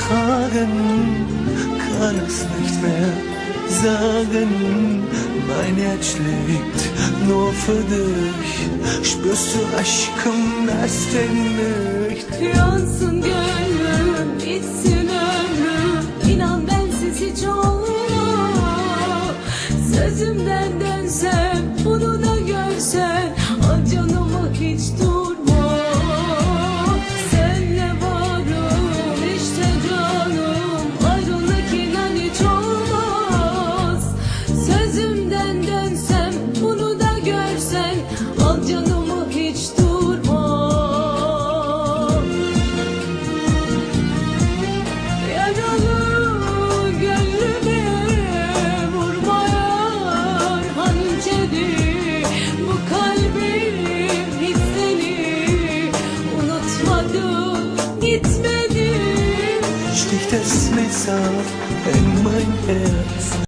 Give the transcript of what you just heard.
tragen, kann es nicht mehr sagen. Mein Herz schlägt nur für dich. Spürst du aşkım nesten nicht? Yansın gönlüm, bitsin ömrüm İnan bensiz hiç olmaz Sözümden dönsem, bunu da görsen Sticht das Messer in mein Herz?